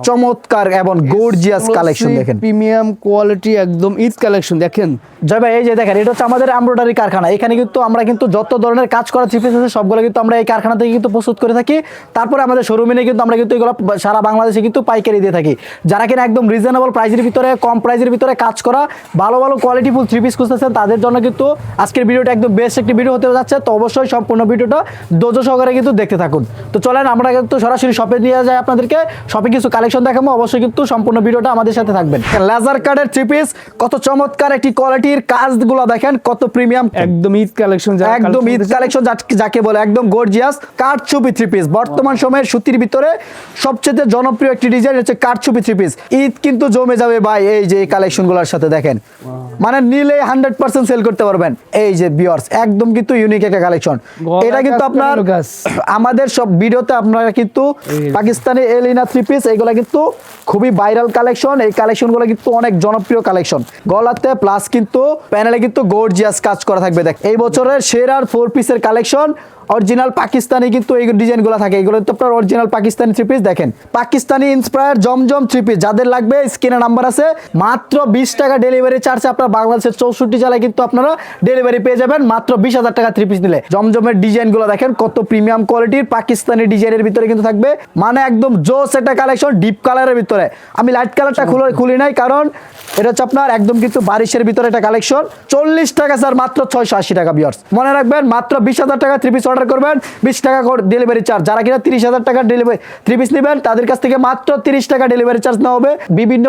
চমৎকার এবং gorgeous collection দেখেন। প্রিমিয়াম কোয়ালিটি একদম ঈদ কালেকশন দেখেন। জয় ভাই এই যে দেখেন এটা হচ্ছে আমাদের এমব্রয়ডারি কারখানা। এখানে কিন্তু আমরা কিন্তু যত ধরনের কাজ করা থ্রি পিস আছে সবগুলো কিন্তু আমরা এই কারখানা থেকে কিন্তু প্রস্তুত করে থাকি। তারপরে আমাদের শোরুমে নিয়ে কিন্তু আমরা কিন্তু এগুলো সারা বাংলাদেশে কিন্তু পাইকারি দিয়ে থাকি। যারা কিনা একদম রিজনেবল প্রাইসের ভিতরে কম প্রাইসের ভিতরে কাজ করা ভালো ভালো কোয়ালিটিফুল থ্রি পিস খুঁজতেছেন তাদের জন্য কিন্তু আজকের ভিডিওটা একদম বেস্ট একটি ভিডিও হতে যাচ্ছে। তো অবশ্যই সম্পূর্ণ ভিডিওটা দোজ সহকারে কিন্তু দেখতে থাকুন। তো চলেন আমরা কিন্তু সরাসরি শপে নিয়ে যাই আপনাদেরকে। শপে কিছু কালেকশন দেখাবো অবশ্যই কিন্তু সম্পূর্ণ ভিডিওটা আমাদের সাথে থাকবেন। লেজার কার্ডের থ্রি পিস কত চমৎকার একটি কোয়ালিটির কাজগুলো দেখেন কত প্রিমিয়াম একদম ঈদ কালেকশন একদম ঈদ কালেকশন যাকে বলে একদম গর্জিয়াস কাঠ ছবি থ্রি পিস বর্তমান সময়ের সুতির ভিতরে সবচেয়ে জনপ্রিয় একটি ডিজাইন হচ্ছে কাঠ ছবি থ্রি পিস ঈদ কিন্তু জমে যাবে ভাই এই যে কালেকশন কালেকশনগুলোর সাথে দেখেন। মানে নিলে হান্ড্রেড পার্সেন্ট সেল করতে পারবেন। এই যে বিয়ার্স একদম কিন্তু ইউনিক একটা কালেকশন এটা কিন্তু আপনার আমাদের সব ভিডিওতে আপনারা কিন্তু পাকিস্তানি এলিনা থ্রি পিস এগুলো কিন্তু খুবই ভাইরাল কালেকশন এই কালেকশনগুলো কিন্তু অনেক জনপ্রিয় কালেকশন গলাতে প্লাস কিন্তু প্যানেলে কিন্তু গর্জিয়াস কাজ করা থাকবে। দেখ এই বছরের সেরার ফোর পিসের কালেকশন অরিজিনাল পাকিস্তানি কিন্তু এই ডিজাইনগুলো থাকে। এগুলো তো আপনার অরিজিনাল পাকিস্তানি থ্রি পিস দেখেন। পাকিস্তানি ইন্সপায়ার জমজম থ্রি পিস যাদের লাগবে, স্ক্রিনে নাম্বার আছে। মাত্র বিশ টাকা ডেলিভারি চার্জ আপনার বাংলাদেশের চৌষট্টি জেলায় কিন্তু আপনারা ডেলিভারি পেয়ে যাবেন। মাত্র বিশ হাজার টাকা থ্রি পিস নিলে। জমজমের ডিজাইনগুলো দেখেন, কত প্রিমিয়াম কোয়ালিটির পাকিস্তানি ডিজাইনের ভিতরে কিন্তু থাকবে। মানে একদম জোস একটা কালেকশন ডিপ কালারের ভিতরে। আমি লাইট কালারটা খুলে খুলি নাই কারণ এটা হচ্ছে আপনার একদম কিন্তু বারিশের ভিতরে একটা কালেকশন চল্লিশ টাকা স্যার মাত্র ছয়শো আশি টাকা বিয়ার্স মনে রাখবেন, মাত্র বিশ হাজার টাকা থ্রি পিস অর্ডার করবেন, বিশ টাকা ডেলিভারি চার্জ যারা কিনা তিরিশ হাজার টাকা ডেলিভারি থ্রি পিস নেবেন, তাদের কাছ থেকে মাত্র তিরিশ টাকা ডেলিভারি চার্জ নেওয়া হবে। বিভিন্ন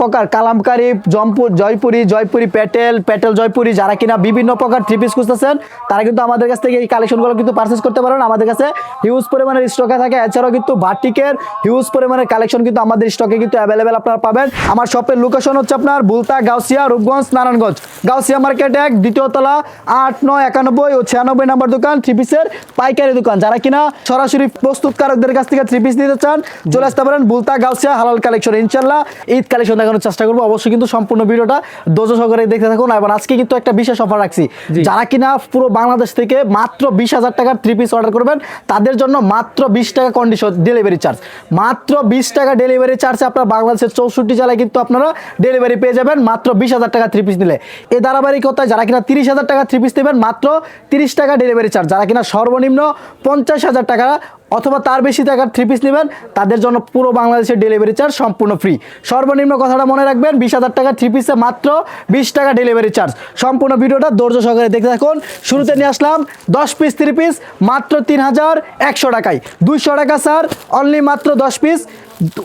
প্রকার কালামকারি, জমপুর, জয়পুরি জয়পুরি প্যাটেল প্যাটেল জয়পুরি, যারা কিনা বিভিন্ন প্রকার থ্রি পিস খুঁজতেছেন, তারা কিন্তু আমাদের কাছ থেকে এই কালেকশনগুলো কিন্তু পারচেস করতে পারেন। আমাদের কাছে হিউজ পরিমাণের স্টকে থাকে। এছাড়াও কিন্তু বাটিকের হিউজ পরিমাণের কালেকশন কিন্তু আমাদের স্টকে কিন্তু অ্যাভেলেবেল আপনারা পাবেন। আমার শপের লোকেশন হচ্ছে আপনার বুলতা গাউসিয়া, রূপগঞ্জ, নারায়ণগঞ্জ। গাউসিয়া মার্কেট এক, দ্বিতীয় তলা, আট, নয়, একানব্বই ও ছিয়ানব্বই নাম্বার দোকান থ্রি পিসের পাইকারি দোকান। যারা কিনা সরাসরি প্রস্তুতকারকদের কাছ থেকে থ্রি পিস নিতে চান চলে আসতে পারেন বুলতা গাউসিয়া হালাল কালেকশন ইনশাল্লাহ ঈদ কালেকশন দেখানোর চেষ্টা করব। অবশ্যই কিন্তু সম্পূর্ণ ভিডিওটা দোজ সহকারে দেখতে থাকুন। এবং আজকে কিন্তু একটা বিশেষ অফার রাখছি। যারা কিনা পুরো বাংলাদেশ থেকে মাত্র বিশ হাজার টাকার থ্রি পিস অর্ডার করবেন তাদের জন্য মাত্র বিশ টাকা কন্ডিশন ডেলিভারি চার্জ মাত্র বিশ টাকা ডেলিভারি চার্জে আপনার বাংলাদেশের চৌষট্টি জেলায় কিন্তু আপনারা ডেলিভারি পেয়ে যাবেন মাত্র বিশ হাজার টাকা থ্রি পিস নিলে। এই ধারাবাহিকতায় যারা কিনা তিরিশ হাজার টাকা থ্রি পিস নেবেন মাত্র তিরিশ টাকা ডেলিভারি চার্জ যারা কিনা সর্বনিম্ন পঞ্চাশ হাজার টাকা অথবা তার বেশি টাকার থ্রি পিস নেবেন, তাদের জন্য পুরো বাংলাদেশের ডেলিভারি চার্জ সম্পূর্ণ ফ্রি সর্বনিম্ন কথাটা মনে রাখবেন, বিশ হাজার টাকা থ্রি পিসে মাত্র বিশ টাকা ডেলিভারি চার্জ সম্পূর্ণ ভিডিওটা ধৈর্য সহকারে দেখতে থাকুন। শুরুতে নিয়ে আসলাম, দশ পিস থ্রি পিস মাত্র তিন হাজার একশো টাকায়। দুইশো টাকা স্যার অনলি মাত্র দশ পিস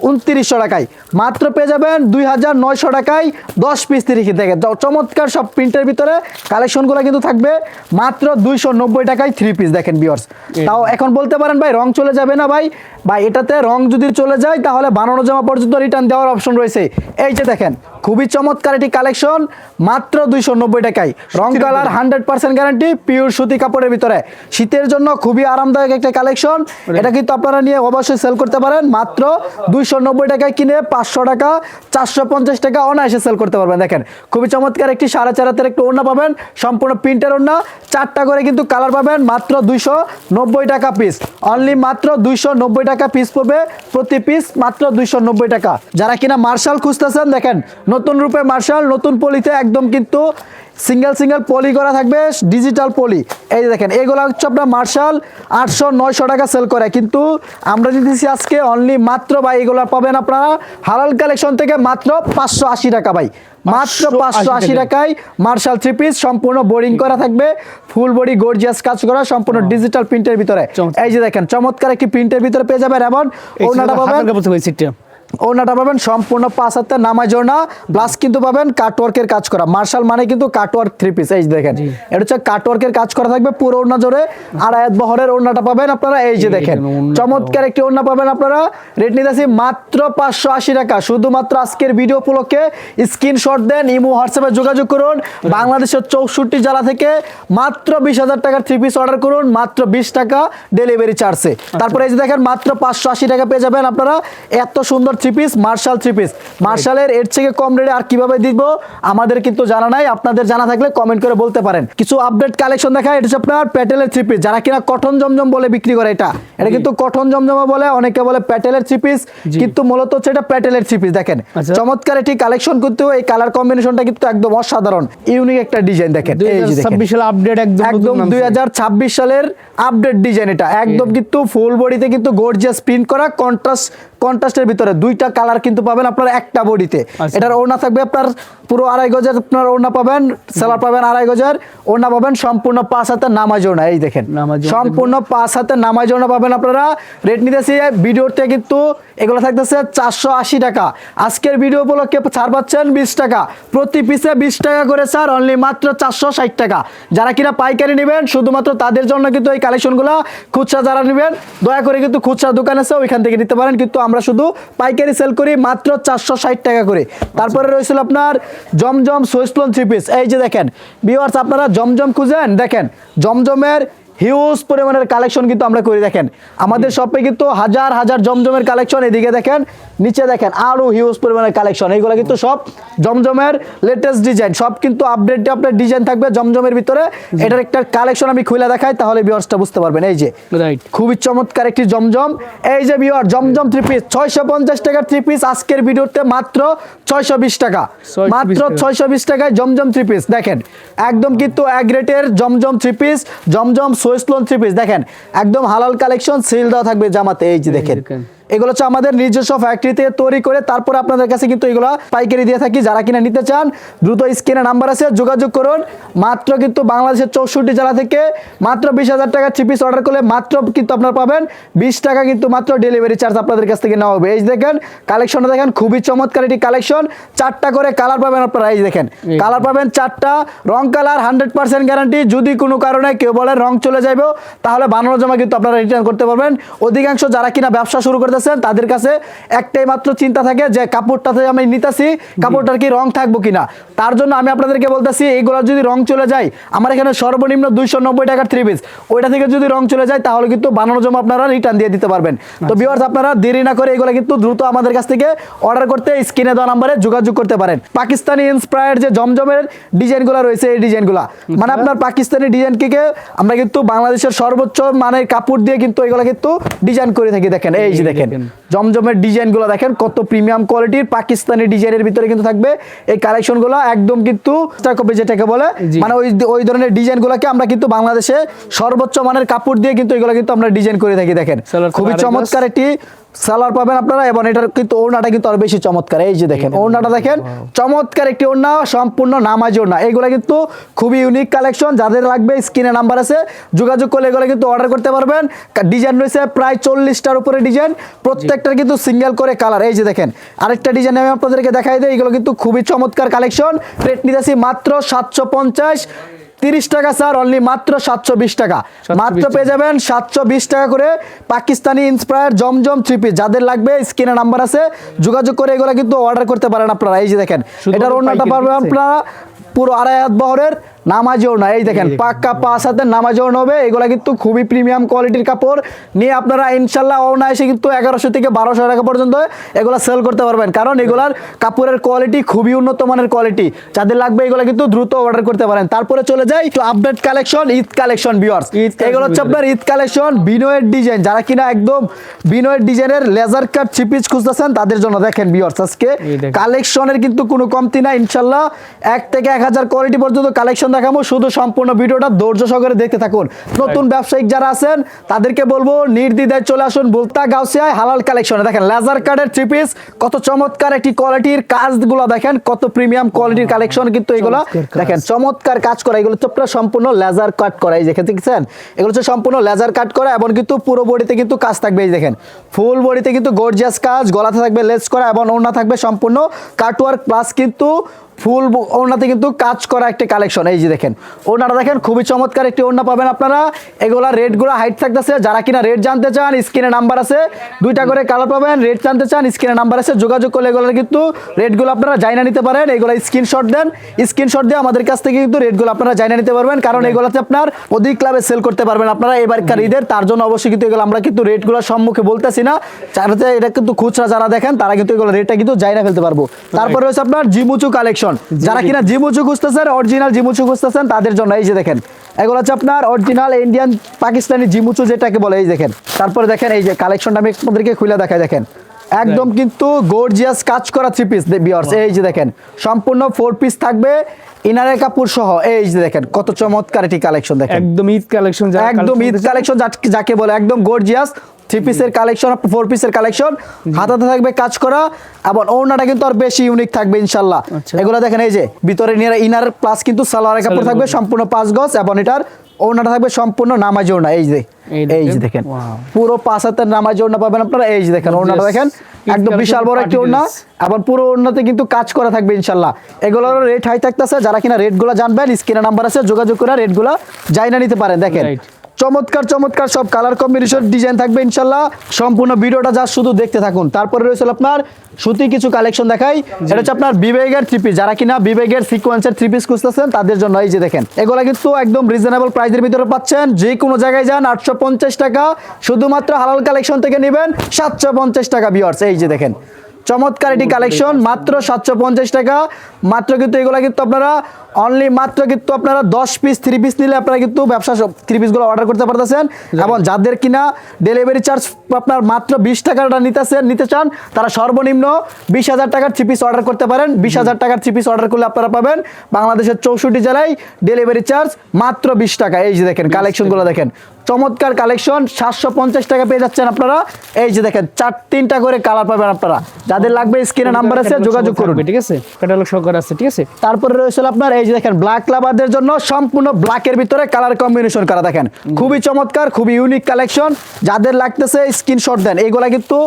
উনত্রিশশো টাকায়। মাত্র পেয়ে যাবেন দুই হাজার নয়শো টাকায় দশ পিস তিরিশ থেকে চমৎকার সব প্রিন্টের ভিতরে কালেকশনগুলো কিন্তু থাকবে। মাত্র দুইশো নব্বই টাকায় থ্রি পিস দেখেন বিয়ার্স তাও এখন বলতে পারেন ভাই রং চলে যাবে না ভাই? বা এটাতে রং যদি চলে যায় তাহলে বানানো জামা পর্যন্ত রিটার্ন দেওয়ার অপশন রয়েছে। এই যে দেখেন খুবই চমৎকার একটি কালেকশন মাত্র দুইশো নব্বই টাকায়। রং colour hundred percent guarantee pure সুতি কাপড়ের ভিতরে। শীতের জন্য খুবই আরামদায়ক একটা কালেকশন। এটা কিন্তু আপনারা নিয়ে অবশ্যই সেল করতে পারেন মাত্র দুইশো নব্বই টাকায় কিনে পাঁচশো টাকা চারশো পঞ্চাশ টাকা অনায়াসে সেল করতে পারবেন। দেখেন খুবই চমৎকার একটি সাড়ে চার হাতের একটু ওড়না পাবেন সম্পূর্ণ প্রিন্টের ওড়না চারটা করে কিন্তু কালার পাবেন মাত্র দুইশো নব্বই টাকা পিস অনলি মাত্র দুইশো নব্বই টাকা পিস পড়বে প্রতি পিস মাত্র দুইশো নব্বই টাকা। যারা কিনা মার্শাল খুঁজতেছেন দেখেন নতুন রূপে মার্শাল নতুন পলিতে একদম কিন্তু সিঙ্গেল সিঙ্গেল পলি করা থাকবে ডিজিটাল পলি এই যে দেখেন এগুলো হচ্ছে আপনার মার্শাল আটশো নয়শো টাকা সেল করে। কিন্তু আমরা দিতেছি আজকে অনলি মাত্র ভাই এগুলো পাবেন আপনারা হালাল কালেকশন থেকে মাত্র পাঁচশো আশি টাকা ভাই। মাত্র পাঁচশো আশি টাকায়। মার্শাল থ্রি পিস সম্পূর্ণ বোরিং করা থাকবে ফুল বডি গর্জিয়াস কাজ করা সম্পূর্ণ ডিজিটাল প্রিন্টের ভিতরে। এই যে দেখেন চমৎকার একটি প্রিন্টের ভিতরে পেয়ে যাবেন এবং ওনাটা পাবেন। ওনাটা পাবেন সম্পূর্ণ পাঁচ হাতে নামাজ জোড়া প্লাস কিন্তু পাবেন কাটওয়ার্কের কাজ করা। মার্শাল মানে কিন্তু কাটওয়ার্ক থ্রি পিস এই যে দেখেন। এটা হচ্ছে কাটওয়ার্কের কাজ করা থাকবে পুরো ওড়না জোরে আর আয়াত বহরের ওড়নাটা পাবেন আপনারা এই যে দেখেন। দেখেন, চমৎকার একটি ওড়না পাবেন আপনারা। রেট নিতেছি মাত্র পাঁচশো আশি টাকা। শুধুমাত্র আজকের ভিডিও উপলক্ষে স্ক্রিনশট দেন ইমো হোয়াটসঅ্যাপে যোগাযোগ করুন। বাংলাদেশের চৌষট্টি জেলা থেকে মাত্র বিশ হাজার টাকার থ্রি পিস অর্ডার করুন মাত্র বিশ টাকা ডেলিভারি চার্জে তারপরে এই যে দেখেন মাত্র পাঁচশো আশি টাকা পেয়ে যাবেন আপনারা। এত সুন্দর three piece marshal three piece মার্শালের এর থেকে কম রেটে আর কীভাবে দিব আমাদের কিন্তু জানা নাই। আপনাদের জানা থাকলে কমেন্ট করে বলতে পারেন। কিছু আপডেট কালেকশন দেখা এটা হচ্ছে আপনার প্যাটেলের থ্রি পিস যারা কিনা কটন জমজম বলে বিক্রি করে এটা। এটা কিন্তু কটন জমজমা বলে অনেকে বলে প্যাটেলের থ্রি পিস কিন্তু মূলত হচ্ছে এটা প্যাটেলের থ্রি পিস দেখেন। আচ্ছা। চমৎকার একটি কালেকশন কিন্তু এই কালার কম্বিনেশনটা কিন্তু একদম অসাধারণ। ইউনিক একটা ডিজাইন দেখেন। এই যে দেখেন। আপডেট একদম একদম নতুন দুই নামছে। সালের আপডেট ডিজাইন এটা। একদম কিন্তু ফুল বডিতে কিন্তু গর্জিয়াস প্রিন্ট করা কন্ট্রাস্ট কন্ট্রাস্টের ভিতরে। দুইটা কালার কিন্তু পাবেন আপনার একটা বডিতে আচ্ছা। এটার ওড়না থাকবে আপনার পুরো আড়াই গজের আপনার ওড়না পাবেন সেলার পাবেন আড়াই গজের ওড়না পাবেন সম্পূর্ণ পাঁচ হাতের নামাজ ওড়না এই দেখেন। সম্পূর্ণ পাঁচ হাতের নামাজ ওড়না পাবেন আপনারা। রেট নিতেছি ভিডিওতে কিন্তু এগুলো থাকতেছে চারশো আশি টাকা। আজকের ভিডিও উপলক্ষে ছাড় পাচ্ছেন বিশ টাকা। প্রতি পিসে বিশ টাকা করে স্যার অনলি মাত্র চারশো ষাট টাকা। যারা কিনা পাইকারি নেবেন শুধুমাত্র তাদের জন্য কিন্তু এই কালেকশনগুলো খুচরা যারা নেবেন দয়া করে কিন্তু খুচরা দোকান আছে ওইখান থেকে নিতে পারেন। কিন্তু আমরা শুধু পাইকারি সেল করি মাত্র চারশো ষাট টাকা করে। তারপরে রয়েছিল আপনার জমজম সোয়েসলন থ্রি পিস এই যে দেখেন বিওয়ার্স আপনারা জমজম খুঁজেন, দেখেন, জমজমের হিউজ পরিমাণের কালেকশন কিন্তু আমরা করি, দেখেন। আমাদের শপে কিন্তু হাজার হাজার জমজমের কালেকশন এদিকে দেখেন নিচে দেখেন আরও হিউজ পরিমাণের কালেকশন এইগুলো কিন্তু সব জমজমের লেটেস্ট ডিজাইন সব কিন্তু আপডেট আপডেট ডিজাইন থাকবে জমজমের ভিতরে। এটার একটা কালেকশন আমি খুলে দেখাই তাহলে বিয়ার্সটা বুঝতে পারবেন। এই যে রাইট খুবই চমৎকার একটি জমজম। এই যে বিওয়ার জমজম থ্রি পিস ছয়শো পঞ্চাশ টাকার থ্রি পিস আজকের ভিডিওতে মাত্র ছয়শো বিশ টাকা। 620 মাত্র ছয়শো বিশ টাকায় জমজম থ্রি পিস দেখেন একদম কিন্তু এক রেটের জমজম থ্রি পিস জমজম সোয়েস্টলন থ্রি পিস দেখেন একদম হালাল কালেকশন সেল দেওয়া থাকবে জামাতে। এই যে দেখেন। এগুলো হচ্ছে আমাদের নিজস্ব ফ্যাক্টরি থেকে তৈরি করে তারপর আপনাদের কাছে কিন্তু এগুলো পাইকারি দিয়ে থাকি। যারা কিনা নিতে চান দ্রুত স্ক্রিনে নাম্বার আছে যোগাযোগ করুন। মাত্র কিন্তু বাংলাদেশের চৌষট্টি জেলা থেকে মাত্র বিশ হাজার টাকা থ্রি পিস অর্ডার করলে মাত্র কিন্তু আপনারা পাবেন। বিশ টাকা কিন্তু মাত্র ডেলিভারি চার্জ আপনাদের কাছ থেকে নেওয়া হবে। এই দেখেন কালেকশনটা দেখেন খুবই চমৎকার একটি কালেকশন চারটা করে কালার পাবেন আপনারা এই দেখেন। কালার পাবেন চারটা রং কালার হান্ড্রেড পার্সেন্ট গ্যারান্টি যদি কোনো কারণে কেউ বলে রং চলে যাবে তাহলে বানানো জমা কিন্তু আপনারা রিটার্ন করতে পারবেন। অধিকাংশ যারা কিনা ব্যবসা শুরু করতেছেন তাদের কাছে একটাই মাত্র চিন্তা থাকে যে কাপড়টাতে আমি নিতেছি কাপড়টার কি রং থাকব কিনা। তার জন্য আমি আপনাদেরকে বলতেছি এইগুলো যদি রং চলে যায় আমার এখানে সর্বনিম্ন দুইশো নব্বই টাকার থ্রি পিস ওইটা থেকে যদি রং চলে যায় তাহলে কিন্তু বানানো জমা আপনারা রিটার্ন দিয়ে দিতে পারবেন। তো বিওয়ার্স আপনারা দেরি না করে এগুলো কিন্তু দ্রুত আমাদের কাছ থেকে অর্ডার করতে স্ক্রিনে দেওয়া নাম্বারে যোগাযোগ করতে পারেন। পাকিস্তানি ইন্সপায়ার্ড যে জমজমের ডিজাইনগুলো রয়েছে এই ডিজাইনগুলো। মানে আপনার পাকিস্তানি ডিজাইনকে আমরা কিন্তু বাংলাদেশের সর্বোচ্চ মানের কাপড় দিয়ে কিন্তু এগুলো কিন্তু ডিজাইন করে থাকি দেখেন এই যে দেখেন। দেখেন। জমজমের ডিজাইনগুলো দেখেন কত প্রিমিয়াম কোয়ালিটির পাকিস্তানি ডিজাইনের ভিতরে কিন্তু থাকবে। এই কালেকশনগুলো একদম কিন্তু কপি যেটাকে বলে মানে ওই ওই ধরনের ডিজাইনগুলোকে আমরা কিন্তু বাংলাদেশে সর্বোচ্চ মানের কাপড় দিয়ে কিন্তু এগুলো কিন্তু আমরা ডিজাইন করে থাকি দেখেন। খুবই চমৎকার একটি সালার পাবেন আপনারা এবং এটার কিন্তু ওড়নাটা কিন্তু আরও বেশি চমৎকার। এই যে দেখেন ওড়নাটা দেখেন চমৎকার একটি ওড়না সম্পূর্ণ নামাজ ওড়না। এগুলো কিন্তু খুবই ইউনিক কালেকশন যাদের লাগবে স্ক্রিনে নাম্বার আছে যোগাযোগ করলে এগুলো কিন্তু অর্ডার করতে পারবেন। ডিজাইন রয়েছে প্রায় চল্লিশটার উপরে ডিজাইন প্রত্যেকটার কিন্তু সিঙ্গেল করে কালার এই যে দেখেন আরেকটা ডিজাইন আমি আপনাদেরকে দেখাই দিই এগুলো কিন্তু খুবই চমৎকার কালেকশন রেট নিতেছি মাত্র সাতশো পঞ্চাশ। তিরিশ টাকা স্যার অনলি মাত্র সাতশো বিশ টাকা। 720 মাত্র পেয়ে যাবেন সাতশো বিশ টাকা করে Pakistani inspire Zamzam three piece যাদের লাগবে স্ক্রিনে নাম্বার আছে যোগাযোগ করে এগুলো কিন্তু অর্ডার করতে পারেন আপনারা। এই যে দেখেন এটার অন্যটা পারবেন? আপনারা পুরো আড়াই হাত বহরের নামাজেও না এই দেখেন পাক্কা পাঁচ হাতের নামাজেও হবে। এগুলো কিন্তু খুবই প্রিমিয়াম কোয়ালিটির কাপড়। নিয়ে আপনারা ইনশাল্লাহ অনায়াসে কিন্তু এগারোশো থেকে বারোশো টাকা পর্যন্ত এগুলো সেল করতে পারবেন। কারণ এগুলার কাপড়ের কোয়ালিটি খুবই উন্নত মানের কোয়ালিটি যাদের লাগবে এগুলো কিন্তু দ্রুত অর্ডার করতে পারেন। তারপরে চলে যাই একটু আপডেট কালেকশন ঈদ কালেকশন বিয়ার্স এগুলো হচ্ছে আপনার ঈদ কালেকশন বিনয়ের ডিজাইন যারা কিনা একদম বিনয়ের ডিজাইনের লেজার কাট থ্রি খুঁজতেছেন তাদের জন্য দেখেন বিয়ার্স আজকে কালেকশনের কিন্তু কোনো কমতি নাই। ইনশাল্লাহ এক থেকে এক হাজার কোয়ালিটি পর্যন্ত কালেকশন দেখাবো। শুধু সম্পূর্ণ ভিডিওটা ধৈর্য সহকারে দেখতে থাকুন। নতুন ব্যবসায়িক যারা আছেন তাদেরকে বলব নির্দ্বিধায় চলে আসুন বুলতা গাউসিয়ায় হালাল কালেকশনে দেখেন লেজার কার্ডের থ্রি পিস কত চমৎকার একটি কোয়ালিটির কাজগুলো দেখেন কত প্রিমিয়াম কোয়ালিটির কালেকশন কিন্তু এগুলো। দেখেন চমৎকার কাজ করা এগুলো হচ্ছে সম্পূর্ণ লেজার কাট করা এই দেখে দেখছেন? এগুলো হচ্ছে সম্পূর্ণ লেজার কাট করা এবং কিন্তু পুরো বডিতে কিন্তু কাজ থাকবে এই দেখেন। ফুল বডিতে কিন্তু গর্জিয়াস কাজ গলাতে থাকবে লেস করা এবং ওড়না থাকবে সম্পূর্ণ কাটওয়ার্ক প্লাস কিন্তু ফুল ওড়নাতে কিন্তু কাজ করা একটা কালেকশন। এই যে দেখেন, ওড়নাটা দেখেন, খুবই চমৎকার একটি ওড়না পাবেন আপনারা। এগুলা রেটগুলো হাইট থাকতেছে, যারা কিনা রেট জানতে চান, স্ক্রিনে নাম্বার আছে, দুইটা করে কালার পাবেন, রেট জানতে চান, স্ক্রিনে নাম্বার আছে, যোগাযোগ করলে এগুলো কিন্তু রেটগুলো আপনারা জাইনা নিতে পারেন, এগুলো স্ক্রিনশট দেন। স্ক্রিনশট দিয়ে আমাদের কাছ থেকে কিন্তু রেটগুলো আপনারা জাইনা নিতে পারবেন, কারণ এগুলোতে আপনার অধিক ক্লাবে সেল করতে পারবেন আপনারা এবারকার ঈদের, তার জন্য অবশ্যই কিন্তু এগুলো আমরা কিন্তু রেটগুলো সম্মুখে বলতেছি না। যাতে এটা কিন্তু খুচরা যারা দেখেন, তারা কিন্তু এগুলো রেটটা কিন্তু জাইনা ফেলতে পারব। তারপরে হচ্ছে আপনার জিমুচু কালেকশন। যারা কিনা জিমুচু খুঁজতেছেন অরিজিনাল জিমুচু খুঁজতেছেন তাদের জন্য এই যে দেখেন এগুলো হচ্ছে আপনার অরিজিনাল ইন্ডিয়ান পাকিস্তানি জিমুচু যেটাকে বলে এই দেখেন। তারপরে দেখেন এই যে কালেকশনটা আমি আপনাদেরকে খুলে দেখাই দেখেন। একদম কিন্তু গর্জিয়াস কাজ করা থ্রি পিস বিয়ার্স এই যে দেখেন সম্পূর্ণ ফোর পিস থাকবে ইনারের কাপড় সহ এই যে দেখেন কত চমৎকার এটি কালেকশন দেখেন। একদম ঈদ কালেকশন একদম ঈদ কালেকশন যাকে বলে একদম গর্জিয়াস থ্রি পিসের কালেকশন ফোর পিসের কালেকশন হাতাতে থাকবে কাজ করা এবং ওড়নাটা কিন্তু আর বেশি ইউনিক থাকবে ইনশাল্লাহ। আচ্ছা। এগুলো দেখেন এই যে ভিতরে ইনার প্লাস কিন্তু সালোয়ারের কাপড় থাকবে সম্পূর্ণ পাঁচ গজ এবং এটার ওড়নাটা থাকবে সম্পূর্ণ নামাজি ওড়না এই যে এই যে দেখেন। পুরো পাঁচ হাতের নামাজি ওড়না পাবেন আপনারা এই যে দেখেন ওড়নাটা দেখেন। একদম বিশাল বড় একটি party আবার পুরো ওড়নাতে কিন্তু কাজ করা থাকবে ইনশাল্লাহ। এগুলোর রেট হাই থাকতেছে যারা কিনা রেটগুলো জানবেন স্ক্রিনে নাম্বার আছে যোগাযোগ করে রেটগুলো যাই না নিতে পারেন দেখেন. চমৎকার চমৎকার সব কালার কম্বিনেশন ডিজাইন থাকবে ইনশাল্লাহ। সম্পূর্ণ ভিডিওটা যা শুধু দেখতে থাকুন। তারপরে রয়েছে আপনার সুতি কিছু কালেকশন দেখাই। এটা হচ্ছে আপনার বিবেগের থ্রি পিস যারা কিনা বিবেগের সিকোয়েন্সের থ্রি পিস খুঁজতেছেন তাদের জন্য এই যে দেখেন এগুলা কিন্তু একদম রিজনেবল প্রাইসের ভিতরে পাচ্ছেন। যে কোনো জায়গায় যান আটশো পঞ্চাশ টাকা শুধুমাত্র হালাল কালেকশন থেকে নেবেন সাতশো পঞ্চাশ টাকা বিয়ার্স এই যে দেখেন চমৎকার এটি কালেকশন মাত্র সাতশো পঞ্চাশ টাকা। মাত্র কিন্তু এগুলো কিন্তু আপনারা অনলি মাত্র কিন্তু আপনারা দশ পিস থ্রি পিস নিলে আপনারা কিন্তু ব্যবসা থ্রি পিসগুলো অর্ডার করতে পারতেছেন। এবং যাদের কিনা ডেলিভারি চার্জ আপনার মাত্র বিশ টাকাটা নিতেছেন নিতে চান তারা সর্বনিম্ন বিশ হাজার টাকার থ্রি পিস অর্ডার করতে পারেন। বিশ হাজার টাকার থ্রি পিস অর্ডার করলে আপনারা পাবেন বাংলাদেশের চৌষট্টি জেলায় ডেলিভারি চার্জ মাত্র বিশ টাকা। এই যে দেখেন কালেকশনগুলো দেখেন। চমৎকার কালেকশন সাতশো পঞ্চাশ টাকা পেয়ে যাচ্ছেন আপনারা। এই যে দেখেন চার তিনটা করে কালার পাবেন আপনারা। যাদের লাগবে স্ক্রিনে নাম্বার আছে যোগাযোগ করুন। ঠিক আছে? ক্যাটালগ সহকারে আছে ঠিক আছে? তারপরে রয়েছে আপনার এই যে দেখেন ব্ল্যাক লাভারদের জন্য সম্পূর্ণ ব্ল্যাকের ভিতরে কালার কম্বিনেশন করা দেখেন। খুবই চমৎকার খুবই ইউনিক কালেকশন যাদের লাগতেছে স্ক্রিনশট দেন। এইগুলা কিন্তু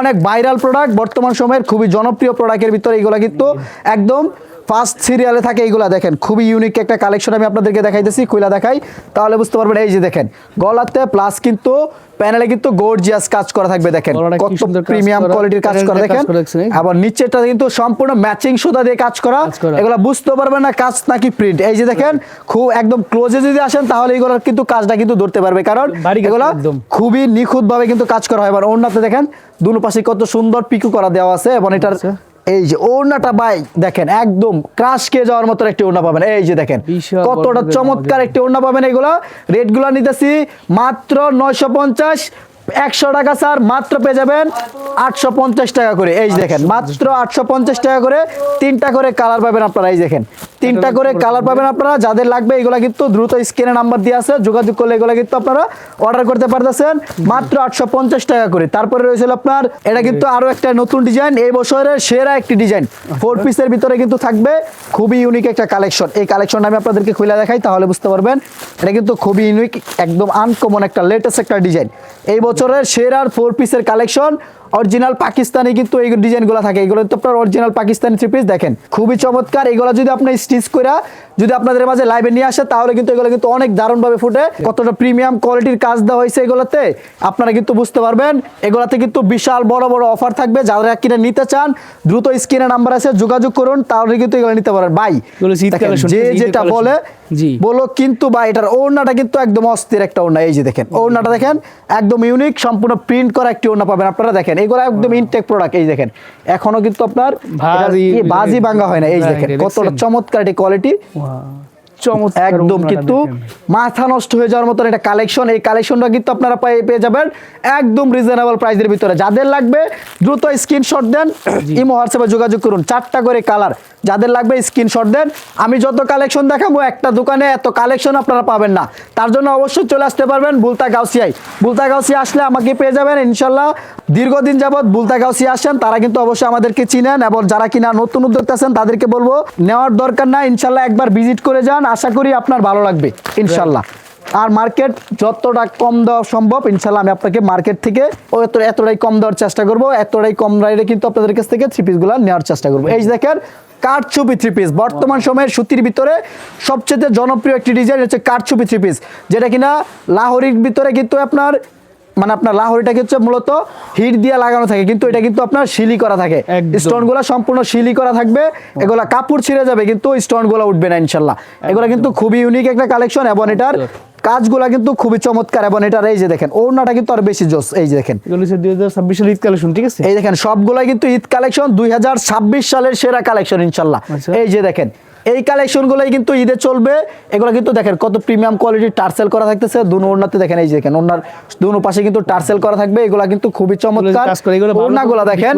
অনেক ভাইরাল প্রোডাক্ট বর্তমান সময়ের খুবই জনপ্রিয় প্রোডাক্টের ভিতরে এইগুলা কিন্তু একদম ফার্স্ট সিরিয়ালে থাকে এইগুলা দেখেন। খুবই ইউনিক একটা কালেকশন আমি আপনাদেরকে দেখাইতেছি কইলা দেখাই। তাহলে বুঝতে পারবেন এই যে দেখেন গলাতে প্লাস কিন্তু প্যানেলে কিন্তু গর্জিয়াস কাজ করা থাকবে দেখেন। কত প্রিমিয়াম কোয়ালিটির কাজ করা দেখেন? আবার নিচেরটা কিন্তু সম্পূর্ণ ম্যাচিং সুতা দিয়ে কাজ করা। এগুলো বুঝতে পারবেন না কাজ নাকি প্রিন্ট এই যে দেখেন খুব একদম ক্লোজে যদি আসেন তাহলে এগুলোর কিন্তু কাজটা কিন্তু ধরতে পারবে। কারণ এগুলো খুবই নিখুঁত ভাবে কিন্তু কাজ করা হয়। এবার ওড়নাতে দেখেন দুনো পাশে কত সুন্দর পিকু করা দেওয়া আছে। এবং এটার আচ্ছা। এই যে ওড়নাটা ভাই দেখেন একদম ক্রাশ খেয়ে যাওয়ার মতো একটি ওড়না পাবেন। এই যে দেখেন কতটা চমৎকার একটি ওড়না পাবেন এগুলো। রেটগুলো নিতেছি মাত্র নয়শো পঞ্চাশ। একশো টাকা স্যার মাত্র পেয়ে যাবেন আটশো পঞ্চাশ টাকা করে। এই দেখেন মাত্র আটশো পঞ্চাশ টাকা করে তিনটা করে কালার পাবেন আপনারা এই দেখেন। তিনটা করে কালার পাবেন আপনারা যাদের লাগবে এগুলো কিন্তু দ্রুত স্ক্রিনে নাম্বার দিয়ে আছে যোগাযোগ করলে এগুলো কিন্তু আপনারা অর্ডার করতে পারতেছেন। মাত্র আটশো পঞ্চাশ টাকা করে। তারপরে রয়েছে আপনার এটা কিন্তু আরও একটা নতুন ডিজাইন এই বছরের সেরা একটি ডিজাইন ফোর পিসের ভিতরে কিন্তু থাকবে খুবই ইউনিক একটা কালেকশন এই কালেকশনটা আমি আপনাদেরকে খুলে দেখাই তাহলে বুঝতে পারবেন। এটা কিন্তু খুবই ইউনিক একদম আনকমন একটা লেটেস্ট একটা ডিজাইন এই বছরের সেরার ফোর পিসের কালেকশন অরিজিনাল পাকিস্তানি কিন্তু এই ডিজাইনগুলো থাকে। এগুলো তো আপনার অরিজিনাল পাকিস্তানি থ্রি পিস দেখেন। খুবই চমৎকার। এগুলো যদি আপনি স্টিচ করে যদি আপনাদের মাঝে লাইভে নিয়ে আসে তাহলে কিন্তু এগুলো কিন্তু অনেক দারুণভাবে ফুটে। কতটা প্রিমিয়াম কোয়ালিটির কাজ দেওয়া হয়েছে এগুলোতে আপনারা কিন্তু বুঝতে পারবেন। এগুলোতে কিন্তু বিশাল বড় বড় অফার থাকবে। যারা কিনে নিতে চান দ্রুত স্ক্রিনে নাম্বার আছে যোগাযোগ করুন তাহলে কিন্তু এগুলো নিতে পারেন collection, যে যেটা বলে বলো কিন্তু বা এটার ওড়নাটা কিন্তু একদম অস্থির একটা ওড়না। এই যে দেখেন ওড়নাটা দেখেন একদম ইউনিক সম্পূর্ণ প্রিন্ট করা একটি ওড়না পাবেন। আপনারা দেখেন এগুলো একদম ইনটেক প্রোডাক্ট এই দেখেন এখনও কিন্তু আপনার বাজি ভাঙা হয় না। এই দেখেন কতটা চমৎকার একটি কোয়ালিটি একদম কিন্তু মাথা নষ্ট হয়ে যাওয়ার মতন একটা কালেকশন এই কালেকশনটা কিন্তু আপনারা পেয়ে পেয়ে যাবেন একদম রিজনেবল প্রাইসের ভিতরে। যাদের লাগবে দ্রুত স্ক্রিনশট দেন ইমো হোয়াটসঅ্যাপে যোগাযোগ করুন। চারটা করে কালার যাদের লাগবে স্ক্রিনশট দেন। আমি যত কালেকশন দেখাবো, একটা দোকানে এত কালেকশন আপনারা পাবেন না। তার জন্য অবশ্যই চলে আসতে পারবেন বুলতা গাউসিয়ায় বুলতা গাউসিয়া আসলে আমাকে পেয়ে যাবেন ইনশাল্লাহ। দীর্ঘদিন যাবৎ বুলতা গাউসিয়া আসেন, তারা কিন্তু অবশ্যই আমাদেরকে চিনেন এবং যারা কিনা নতুন উদ্যোক্তা আছেন, তাদেরকে বলব, নেওয়ার দরকার না ইনশাল্লাহ একবার ভিজিট করে যান। আশা করি আপনার ভালো লাগবে, ইনশাল্লাহ। আর মার্কেট যতটা কম দেওয়া সম্ভব ইনশাল্লাহ আমি আপনাকে মার্কেট থেকে ও এত এতটাই কম দেওয়ার চেষ্টা করব এতটাই কম রাইডে কিন্তু আপনাদের কাছ থেকে থ্রি পিসগুলো নেওয়ার চেষ্টা করব। এই দেখেন কাঠছবি থ্রি পিস বর্তমান সময়ের সুতির ভিতরে সবচেয়ে জনপ্রিয় একটি ডিজাইন হচ্ছে কাঠছবি থ্রি পিস যেটা কিনা লাহোরির ভিতরে কিন্তু আপনার মানে আপনার লাহোরিটা হচ্ছে মূলত হিট দিয়ে লাগানো থাকে কিন্তু এটা কিন্তু আপনার শিলি করা থাকে। একদম। স্টোনগুলা সম্পূর্ণ শিলি করা থাকবে এগুলা কাপড় ছিঁড়ে যাবে কিন্তু স্টোনগুলা উঠবে না ইনশাল্লাহ এগুলা কিন্তু খুবই ইউনিক একটা কালেকশন এবং এটার কাজগুলা কিন্তু খুবই চমৎকার এবং এটার এই যে দেখেন ওড়নাটা কিন্তু আর বেশি জোস এই যে দেখেন। দুই হাজার ছাব্বিশের ঈদ কালেকশন ঠিক আছে? এই দেখেন সবগুলাই কিন্তু ঈদ কালেকশন দুই হাজার ছাব্বিশ সালের সেরা কালেকশন ইনশাল্লাহ। আচ্ছা। এই যে দেখেন এই কালেকশন গুলাই কিন্তু ঈদে চলবে। এগুলো কিন্তু দেখেন কত প্রিমিয়াম কোয়ালিটির টার্সেল করা থাকতেছে। দুনো ওড়নাতে দেখেন এই যে দেখেন ওড়নার দুনো পাশে কিন্তু টার্সেল করা থাকবে। এগুলা কিন্তু খুবই চমৎকার। ওড়নাগুলা দেখেন?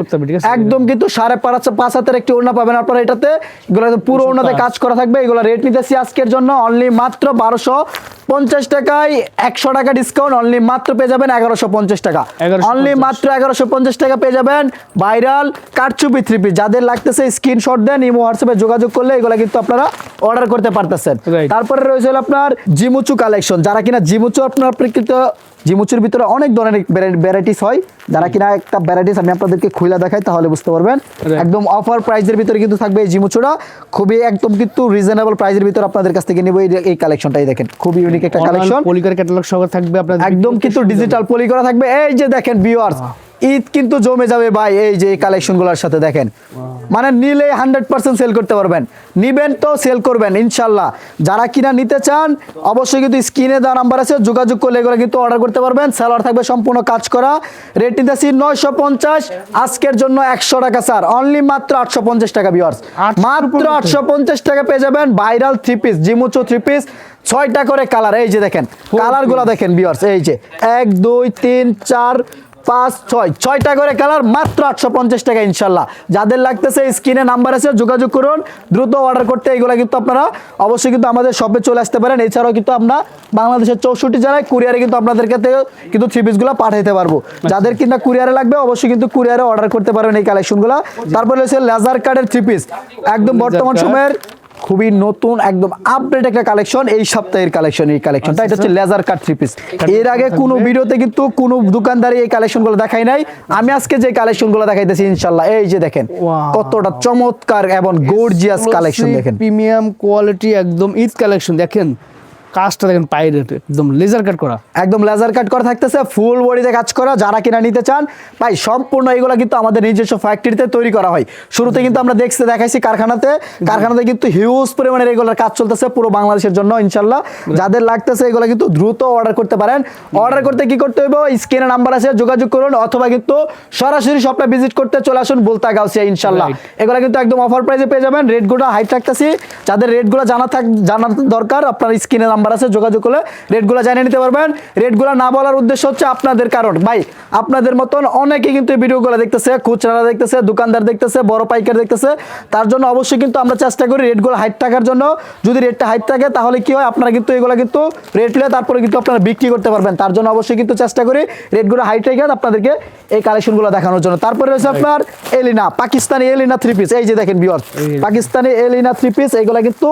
একদম কিন্তু সাড়ে পাঁচ পাঁচ হাতের একটি ওড়না পাবেন আপনারা এটাতে। এগুলো পুরো ওড়নাতে কাজ করা থাকবে। এগুলো রেট নিতেছি আজকের জন্য অনলি মাত্র বারোশো পঞ্চাশ টাকায়। একশো টাকা ডিসকাউন্ট অনলি মাত্র পেয়ে যাবেন এগারোশো পঞ্চাশ টাকা। অনলি মাত্র এগারোশো পঞ্চাশ টাকা পেয়ে যাবেন। ভাইরাল কারচুপি থ্রি পিস যাদের লাগতেছে স্ক্রিনশট দেন ইমো হোয়াটসঅ্যাপে যোগাযোগ করলে এগুলো কিন্তু আপনারা অর্ডার করতে পারতেছেন। তারপরে রয়েছে হলো আপনার জিমুচু কালেকশন যারা কিনা জিমুচু আপনার প্রকৃত জিমুচুর ভিতরে অনেক ধরনের ভ্যারাইটিস হয়। যারা কিনা একটা ভ্যারাইটিস আমি আপনাদেরকে খুলে দেখাই তাহলে বুঝতে পারবেন। একদম অফার প্রাইসের ভিতরে কিন্তু থাকবে এই জিমুচুরা খুবই একদম কিন্তু রিজনেবল প্রাইসের ভিতরে আপনাদের কাছ থেকে নিব এই- কালেকশনটাই দেখেন। খুবই ইউনিক একটা কালেকশন পলিকার ক্যাটালগ সহ থাকবে আপনার একদম কিন্তু ডিজিটাল পলি করা থাকবে। এই যে দেখেন ভিউয়ার্স ঈদ কিন্তু জমে যাবে ভাই এই যে কালেকশনগুলোর সাথে দেখেন। মানে নিলে হান্ড্রেড পার্সেন্ট সেল করতে পারবেন। নিবেন তো সেল করবেন ইনশাল্লাহ। যারা কিনা নিতে চান অবশ্যই কিন্তু স্ক্রিনে দেওয়া নাম্বার আছে যোগাযোগ করলে এগুলো কিন্তু অর্ডার করতে পারবেন। স্যালোয়ার থাকবে সম্পূর্ণ কাজ করা। রেট নিতেছি নয়শো পঞ্চাশ আজকের জন্য একশো টাকা স্যার অনলি মাত্র আটশো পঞ্চাশ টাকা 850 মাত্র আটশো পঞ্চাশ টাকা পেয়ে যাবেন ভাইরাল থ্রি পিস জিমুচো থ্রি পিস ছয়টা করে কালার এই যে দেখেন কালারগুলো দেখেন বিয়ার্স এই যে। এক দুই তিন চার পাঁচ ছয়। ছয়টা করে কালার মাত্র আটশো পঞ্চাশ টাকা ইনশাল্লাহ। যাদের লাগতেছে স্ক্রিনে নাম্বার আছে যোগাযোগ করুন। দ্রুত অর্ডার করতে এগুলো কিন্তু আপনারা অবশ্যই কিন্তু আমাদের শপে চলে আসতে পারেন। এছাড়াও কিন্তু আমরা বাংলাদেশের চৌষট্টি জেলায় কুরিয়ারে কিন্তু আপনাদের কাছে কিন্তু থ্রি পিসগুলো পাঠাইতে পারব। যাদের কিনা কুরিয়ারে লাগবে অবশ্যই কিন্তু কুরিয়ারে অর্ডার করতে পারবেন এই কালেকশনগুলো তারপরে হচ্ছে লেজার কার্ডের থ্রি পিস একদম বর্তমান সময়ের খুবই নতুন একদম আপডেট একটা কালেকশন এই সপ্তাহের কালেকশন এই কালেকশনটা এটা হচ্ছে লেজার কাট থ্রি পিস এর আগে কোনো ভিডিওতে কিন্তু কোনো দোকানদারি এই কালেকশনগুলো দেখাই নাই। আমি আজকে যে কালেকশনগুলো দেখাইতেছি ইনশাআল্লাহ এই যে দেখেন কতটা চমৎকার এবং গর্জিয়াস কালেকশন দেখেন। প্রিমিয়াম কোয়ালিটি একদম ঈদ কালেকশন দেখেন কাজটা দেখেন পায়ের একদম লেজার কাট করা। একদম লেজার কাট করা থাকতেছে ফুল বডিতে কাজ করা যারা কিনা নিতে চান ভাই সম্পূর্ণ এগুলো কিন্তু আমাদের নিজস্ব ফ্যাক্টরিতে তৈরি করা হয়। শুরুতে কিন্তু আমরা দেখছি দেখাইছি কারখানাতে। কারখানাতে কিন্তু হিউজ পরিমাণের এগুলোর কাজ চলতেছে পুরো বাংলাদেশের জন্য ইনশাল্লাহ। যাদের লাগতেছে এগুলো কিন্তু দ্রুত অর্ডার করতে পারেন। অর্ডার করতে কি করতে হবে স্ক্রিনে নাম্বার আছে যোগাযোগ করুন অথবা কিন্তু সরাসরি শপটা ভিজিট করতে চলে আসুন বলতা গাউসিয়া ইনশাল্লাহ. এগুলো কিন্তু একদম অফার প্রাইসে পেয়ে যাবেন। রেটগুলো হাইট রাখতেছি যাদের রেটগুলো জানা থাক জানার দরকার আপনার স্ক্রিনে নাম্বার আছে যোগাযোগ করলে রেটগুলো জানিয়ে নিতে পারবেন। রেটগুলো না বলার উদ্দেশ্য হচ্ছে আপনাদের কারণ। ভাই আপনাদের মতন অনেকে কিন্তু এই ভিডিওগুলো দেখতেছে খুচরা দেখতেছে দোকানদার দেখতেছে বড় পাইকার দেখতেছে। তার জন্য অবশ্যই কিন্তু আমরা চেষ্টা করি রেটগুলো হাইট থাকার জন্য। যদি রেটটা হাইট থাকে তাহলে কি হয় আপনারা কিন্তু এগুলো কিন্তু রেট নিয়ে তারপরে কিন্তু আপনারা বিক্রি করতে পারবেন। তার জন্য অবশ্যই কিন্তু চেষ্টা করি রেটগুলো হাইট রেখে আপনাদেরকে এই কালেকশনগুলো দেখানোর জন্য। তারপরে রয়েছে আপনার এলিনা পাকিস্তানি এলিনা থ্রি পিস এই যে দেখেন বিয়র পাকিস্তানি এলিনা থ্রি পিস এগুলো কিন্তু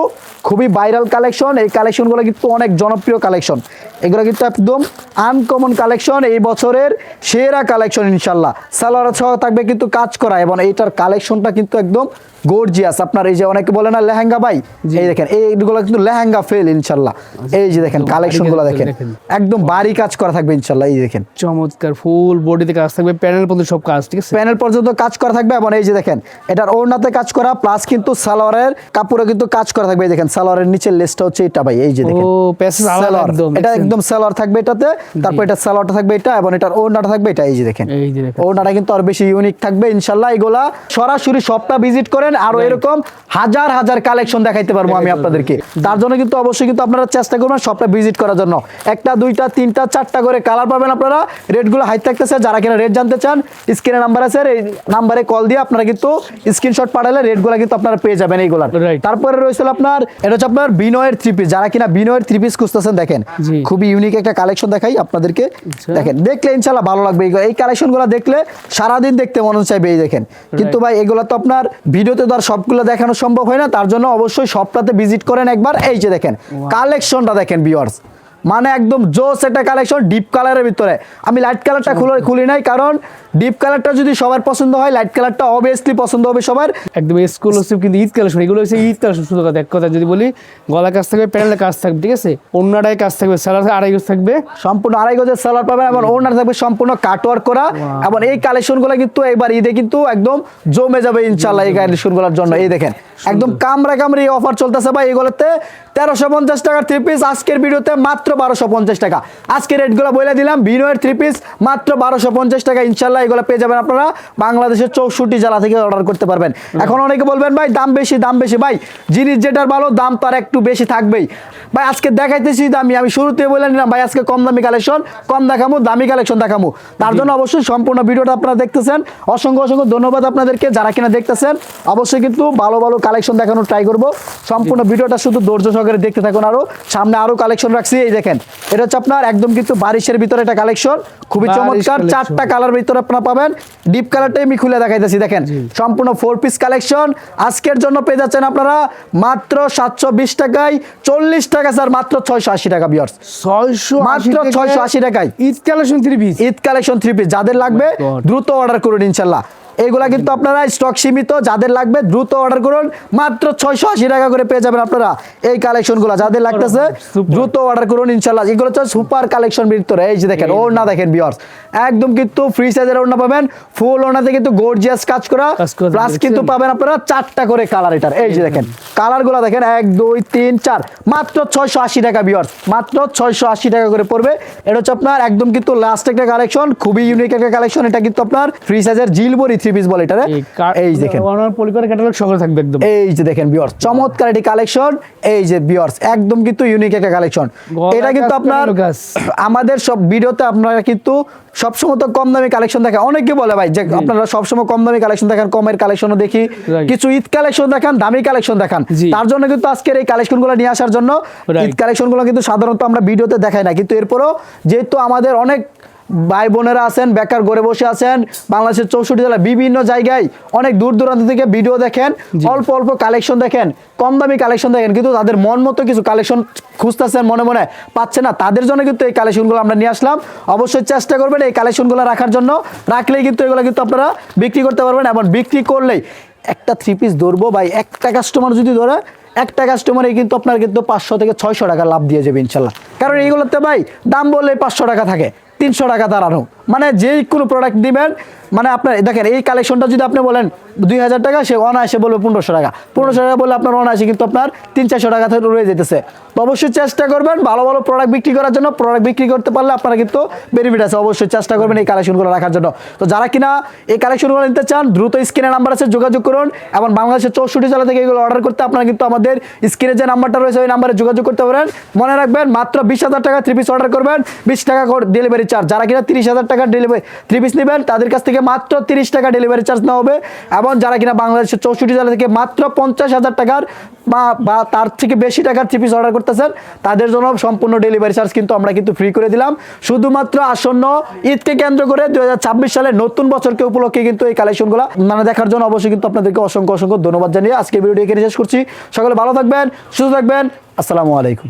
খুবই ভাইরাল কালেকশন এই কালেকশনগুলো কিন্তু অনেক জনপ্রিয় কালেকশন। এগুলো কিন্তু একদম আনকমন কালেকশন এই বছরের সেরা কালেকশন ইনশাল্লাহ। সালোয়ার সহ থাকবে কিন্তু কাজ করা এবং এইটার কালেকশনটা কিন্তু একদম গর্জিয়াস আপনার এই যে অনেকে বলে না লেহেঙ্গা ভাই? এই দেখেন এইগুলো কিন্তু লেহেঙ্গা ফেল ইনশাল্লাহ। এই যে দেখেন কালেকশনগুলো দেখেন। দেখেন। একদম বাড়ি কাজ করা থাকবে ইনশাল্লাহ এই দেখেন। চমৎকার ফুল বডিতে কাজ থাকবে প্যানেল পর্যন্ত সব কাজ ঠিক আছে? প্যানেল পর্যন্ত কাজ করা থাকবে এবং এই যে দেখেন এটার ওড়নাতে কাজ করা প্লাস কিন্তু সালোয়ারের কাপড়ে কিন্তু কাজ করা থাকবে এই দেখেন সালোয়ারের নিচের লেসটা হচ্ছে এটা ভাই এই যে দেখেন। ও প্যাসেজ সালোয়ার একদম এটা একদম সালোয়ার থাকবে এটাতে তারপর এটা সালোয়ারটা থাকবে এটা এবং এটার ওড়নাটা থাকবে এটা এই যে দেখেন। এই যে দেখেন। ওড়নাটা কিন্তু আর বেশি ইউনিক থাকবে ইনশাল্লাহ এগুলা সরাসরি সবটা ভিজিট করেন আরও এরকম হাজার হাজার কালেকশন দেখাইতে পারব আমি আপনাদেরকে। তার জন্য কিন্তু অবশ্যই কিন্তু আপনারা চেষ্টা করবেন সবটা ভিজিট করার জন্য। একটা দুইটা তিনটা চারটা করে কালার পাবেন আপনারা। রেটগুলো হাই থাকতেছে। যারা কিনা রেট জানতে চান স্ক্রিনে নাম্বার আছে। এই নাম্বারে কল দিয়ে আপনারা কিন্তু স্ক্রিনশট পাঠালে রেটগুলো কিন্তু আপনারা পেয়ে যাবেন এইগুলার। তারপরে রয়েছে আপনার এটা হচ্ছে আপনার বিনয়ের থ্রি পিস যারা কিনা বিনয়ের থ্রি পিস খুঁজতেছেন দেখেন। খুবই ইউনিক একটা কালেকশন দেখাই আপনাদেরকে। আচ্ছা। দেখেন দেখলে ইনশাল্লাহ ভালো লাগবে। এই কালেকশনগুলো দেখলে সারাদিন দেখতে মনে চাইবে এই দেখেন। কিন্তু ভাই এগুলো তো আপনার ভিডিওতে তো আর সবগুলো দেখানো সম্ভব হয় না তার জন্য অবশ্যই সবটাতে ভিজিট করেন একবার। এই যে দেখেন কালেকশনটা দেখেন ভিউয়ার্স মানে একদম জোস একটা কালেকশন ডিপ কালারের ভিতরে। আমি লাইট কালারটা খুলে খুলি নাই কারণ ডিপ কালারটা যদি সবার পছন্দ হয় লাইট কালারটা অবভিয়াসলি পছন্দ হবে সবার। একদম এক্সক্লুসিভ কিন্তু ঈদ কালেকশন এগুলো হচ্ছে ঈদ কালেকশন শুধু কথা এক কথা যদি বলি গলা কাজ থাকবে প্যানেলের কাজ থাকবে ঠিক আছে? অন্যটায় কাজ থাকবে স্যালার আড়াই গজ থাকবে। সম্পূর্ণ আড়াই গজের সালোয়ার পাবেন এবং ওনার থাকবে সম্পূর্ণ কাটওয়ার্ক করা। এবং এই কালেকশনগুলো কিন্তু এবার ঈদে কিন্তু একদম জমে যাবে ইনশাল্লাহ এই কালেকশনগুলোর জন্য। এই দেখেন একদম কামরা কামড়ি অফার চলতেছে ভাই এগুলোতে। তেরোশো পঞ্চাশ টাকার থ্রি পিস আজকের ভিডিওতে মাত্র বারোশো পঞ্চাশ টাকা। আজকের রেটগুলো বলে দিলাম বিনয়ের থ্রি পিস মাত্র বারোশো পঞ্চাশ টাকা ইনশাল্লাহ এগুলো পেয়ে যাবেন আপনারা বাংলাদেশের চৌষট্টি জেলা থেকে অর্ডার করতে পারবেন। এখন অনেকে বলবেন ভাই দাম বেশি দাম বেশি। ভাই জিনিস যেটার ভালো দাম তার একটু বেশি থাকবেই। ভাই আজকে দেখাইতেছি দামি আমি শুরুতে বলে নিলাম ভাই আজকে কম দামি কালেকশন কম দেখামু দামি কালেকশন দেখামু। তার জন্য অবশ্যই সম্পূর্ণ ভিডিওটা আপনারা দেখতেছেন। অসংখ্য অসংখ্য ধন্যবাদ আপনাদেরকে যারা কিনা দেখতেছেন। অবশ্যই কিন্তু ভালো ভালো কালেকশন দেখানোর ট্রাই করব। সম্পূর্ণ ভিডিওটা শুধু ধৈর্য সহকারে দেখতে থাকুন আরও। সামনে আরও কালেকশন রাখছি এই দেখেন। এটা হচ্ছে আপনার একদম কিন্তু বারিশের ভিতরে একটা কালেকশন খুবই চমৎকার চারটা কালার ভিতরে আপনারা পাবেন। ডিপ কালারটাই আমি খুলে দেখাইতেছি দেখেন। সম্পূর্ণ ফোর পিস কালেকশন আজকের জন্য পেয়ে যাচ্ছেন আপনারা মাত্র সাতশো বিশ টাকায় চল্লিশ টাকা স্যার মাত্র ছয়শো আশি টাকা বিয়ার্স ছয়শো মাত্র 680 টাকায়। Eid collection three piece Eid collection three piece যাদের লাগবে Oh দ্রুত অর্ডার করুন ইনশাল্লাহ। এইগুলা কিন্তু আপনারা স্টক সীমিত যাদের লাগবে দ্রুত অর্ডার করুন। মাত্র ছয়শো আশি টাকা করে পেয়ে যাবেন আপনারা এই কালেকশন কালেকশনগুলো যাদের লাগতেছে দ্রুত অর্ডার করুন ইনশাল্লাহ। এগুলো হচ্ছে সুপার কালেকশন ভিতরে। এই যে দেখেন ওড়না দেখেন বিয়ার্স একদম কিন্তু ফ্রি সাইজের ওড়না পাবেন। ফুল ওড়নাতে কিন্তু গর্জিয়াস কাজ করা। প্লাস কিন্তু পাবেন আপনারা চারটা করে কালার এটার। এই যে দেখেন কালারগুলো দেখেন এক দুই তিন চার। মাত্র ছয়শো আশি টাকা বিয়ার্স মাত্র ছয়শো আশি টাকা করে পড়বে। এটা হচ্ছে আপনার একদম কিন্তু লাস্ট একটা কালেকশন খুবই ইউনিক একটা কালেকশন এটা কিন্তু আপনার ফ্রি সাইজের জিলবরি থ্রি পিস বলে এটারে এই দেখেন। ক্যাটালগ সকলে থাকবে একদম। এই যে দেখেন চমৎকার একটি কালেকশন এই যে একদম কিন্তু ইউনিক একটা কালেকশন এটা কিন্তু আপনার আমাদের সব ভিডিওতে আপনারা কিন্তু সবসময় তো কম দামি কালেকশন দেখেন। অনেকে বলে ভাই যে আপনারা সবসময় কম দামি কালেকশন দেখেন কমের কালেকশনও দেখি। কিছু ঈদ কালেকশন দেখান দামি কালেকশন দেখান। তার জন্য কিন্তু আজকের এই কালেকশনগুলো নিয়ে আসার জন্য. ঈদ কালেকশনগুলো কিন্তু সাধারণত আমরা ভিডিওতে দেখাই না কিন্তু এরপরও যেহেতু আমাদের অনেক ভাই বোনেরা আছেন বেকার ঘরে বসে আছেন বাংলাদেশের চৌষট্টি জেলা বিভিন্ন জায়গায় অনেক দূর দূরান্ত থেকে ভিডিও দেখেন অল্প অল্প কালেকশন দেখেন কম দামি কালেকশন দেখেন কিন্তু তাদের মন মতো কিছু কালেকশন খুঁজতেছেন মনে মনে পাচ্ছে না। তাদের জন্য কিন্তু এই কালেকশনগুলো আমরা নিয়ে আসলাম। অবশ্যই চেষ্টা করবেন এই কালেকশনগুলো রাখার জন্য। রাখলেই কিন্তু এগুলো কিন্তু আপনারা বিক্রি করতে পারবেন এবং বিক্রি করলেই একটা থ্রি পিস ধরবো ভাই একটা কাস্টমার যদি ধরে একটা কাস্টমারে কিন্তু আপনার কিন্তু পাঁচশো থেকে ছয়শো টাকা লাভ দিয়ে যাবে ইনশাল্লাহ। কারণ এইগুলোতে ভাই দাম বললে পাঁচশো টাকা থাকে। তিনশো টাকা দাঁড়ানো। মানে যেই কোনো প্রোডাক্ট দিবেন মানে আপনার, দেখেন এই কালেকশনটা যদি আপনি বলেন দুই হাজার টাকা, সে অনায়াসে বলবে পনেরোশো টাকা। পনেরোশো টাকা বলে আপনার অনায়াসে কিন্তু আপনার তিন চারশো টাকা থেকে রয়ে যেতেছে। তো অবশ্যই চেষ্টা করবেন ভালো ভালো প্রোডাক্ট বিক্রি করার জন্য। প্রোডাক্ট বিক্রি করতে পারলে আপনারা কিন্তু বেনিফিট আছে। অবশ্যই চেষ্টা করবেন এই কালেকশনগুলো রাখার জন্য। তো যারা কিনা এই কালেকশনগুলো নিতে চান, দ্রুত স্ক্রিনে নাম্বার আছে, যোগাযোগ করুন। এবং বাংলাদেশের চৌষট্টি জেলা থেকে এগুলো অর্ডার করতে আপনারা কিন্তু আমাদের স্ক্রিনে যে নাম্বারটা রয়েছে, ওই নাম্বারে যোগাযোগ করতে পারেন। মনে রাখবেন, মাত্র বিশ হাজার টাকা থ্রি পিস অর্ডার করবেন। বিশ টাকা ডেলিভারি চার্জ যারা কিনা তিরিশ হাজার ডেলিভারি থ্রি পিস নেবেন, তাদের কাছ থেকে মাত্র তিরিশ টাকা ডেলিভারি চার্জ নেওয়া হবে। এবং যারা কিনা বাংলাদেশের চৌষট্টি জেলা থেকে মাত্র পঞ্চাশ হাজার টাকার বা তার থেকে বেশি টাকার থ্রি পিস অর্ডার করতেছেন, তাদের জন্য সম্পূর্ণ ডেলিভারি চার্জ কিন্তু আমরা কিন্তু ফ্রি করে দিলাম। শুধুমাত্র আসন্ন ঈদকে কেন্দ্র করে দুই হাজার ছাব্বিশ সালে নতুন বছরকে উপলক্ষে কিন্তু এই কালেকশনগুলো মানে দেখার জন্য অবশ্যই কিন্তু আপনাদেরকে অসংখ্য অসংখ্য ধন্যবাদ জানিয়ে আজকে ভিডিওটি এখানে শেষ করছি। সকলে ভালো থাকবেন, সুস্থ থাকবেন। আসসালামু আলাইকুম।